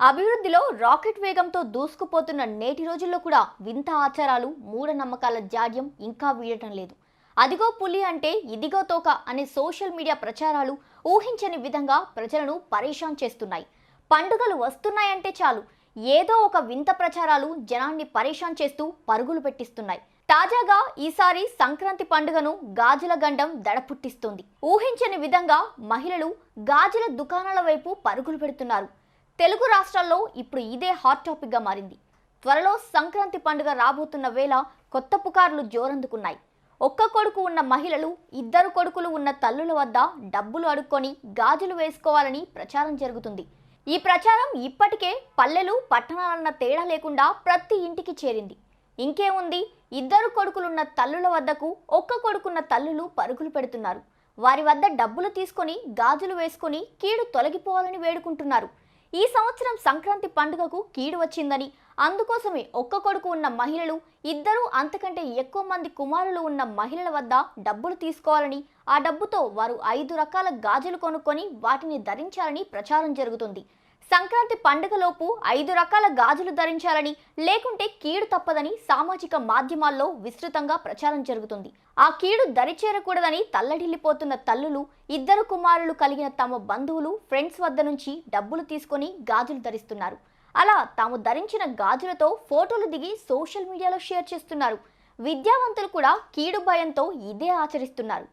అభివృద్ధిలో రాకెట్ వేగంతో దూసుకుపోతున్న నేటి రోజుల్లో కూడా వింత ఆచారాలు మూఢనమ్మకాల జాడ్యం ఇంకా వీడటం లేదు. అదిగో పులి అంటే ఇదిగో తోక అనే సోషల్ మీడియా ప్రచారాలు ఊహించని విధంగా ప్రజలను పరేషాన్ చేస్తున్నాయి. పండుగలు వస్తున్నాయంటే చాలు. ఏదో ఒక వింత ప్రచారాలు జనాన్ని పరేషాన్ చేస్తూ పరుగులు పెట్టిస్తున్నాయి. తాజాగా ఈసారి సంక్రాంతి పండుగను గాజుల గండం దడపుట్టిస్తుంది. ఊహించని విధంగా మహిళలు గాజుల దుకాణాల వైపు పరుగులు పెడుతున్నారు. తెలుగు రాష్ట్రాల్లో ఇప్పుడు ఇదే హాట్ టాపిక్గా మారింది. త్వరలో సంక్రాంతి పండుగ రాబోతున్న వేళ కొత్త పుకార్లు జోరందుకున్నాయి. ఒక్క కొడుకు ఉన్న మహిళలు ఇద్దరు కొడుకులు ఉన్న తల్లుల వద్ద డబ్బులు అడుక్కొని గాజులు వేసుకోవాలని ప్రచారం జరుగుతుంది. ఈ ప్రచారం ఇప్పటికే పల్లెలు పట్టణాలన్న తేడా లేకుండా ప్రతి ఇంటికి చేరింది. ఇంకేముంది? ఇద్దరు కొడుకులున్న తల్లుల వద్దకు ఒక్క కొడుకున్న తల్లులు పరుగులు పెడుతున్నారు. వారి వద్ద డబ్బులు తీసుకొని గాజులు వేసుకొని కీడు తొలగిపోవాలని వేడుకుంటున్నారు. ఈ సంవత్సరం సంక్రాంతి పండుగకు కీడు వచ్చిందని. అందుకోసమే ఒక్క కొడుకు ఉన్న మహిళలు ఇద్దరు అంతకంటే ఎక్కువ మంది కుమారులు ఉన్న మహిళల వద్ద డబ్బులు తీసుకోవాలని ఆ డబ్బుతో వారు ఐదు రకాల గాజులు కొనుక్కొని వాటిని ధరించాలని ప్రచారం జరుగుతుంది. సంక్రాంతి పండుగలోపు ఐదు రకాల గాజులు ధరించాలని లేకుంటే కీడు తప్పదని సామాజిక మాధ్యమాల్లో విస్తృతంగా ప్రచారం జరుగుతుంది. ఆ కీడు దరిచేరకూడదని తల్లడిల్లిపోతున్న తల్లులు ఇద్దరు కుమారులు కలిగిన తమ బంధువులు ఫ్రెండ్స్ వద్ద నుంచి డబ్బులు తీసుకొని గాజులు ధరిస్తున్నారు. అలా తాము ధరించిన గాజులతో ఫోటోలు దిగి సోషల్ మీడియాలో షేర్ చేస్తున్నారు. విద్యావంతులు కూడా కీడు భయంతో ఇదే ఆచరిస్తున్నారు.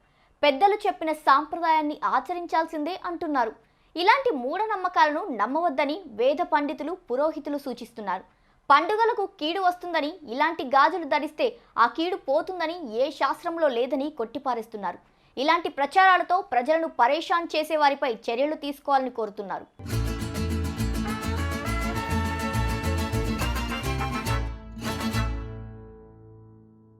పెద్దలు చెప్పిన సాంప్రదాయాన్ని ఆచరించాల్సిందే అంటున్నారు. ఇలాంటి మూఢనమ్మకాలను నమ్మవద్దని వేద పండితులు పురోహితులు సూచిస్తున్నారు. పండుగలకు కీడు వస్తుందని ఇలాంటి గాజులు ధరిస్తే ఆ కీడు పోతుందని ఏ శాస్త్రంలో లేదని కొట్టిపారేస్తున్నారు. ఇలాంటి ప్రచారాలతో ప్రజలను పరేషాన్ చేసే వారిపై చర్యలు తీసుకోవాలని కోరుతున్నారు.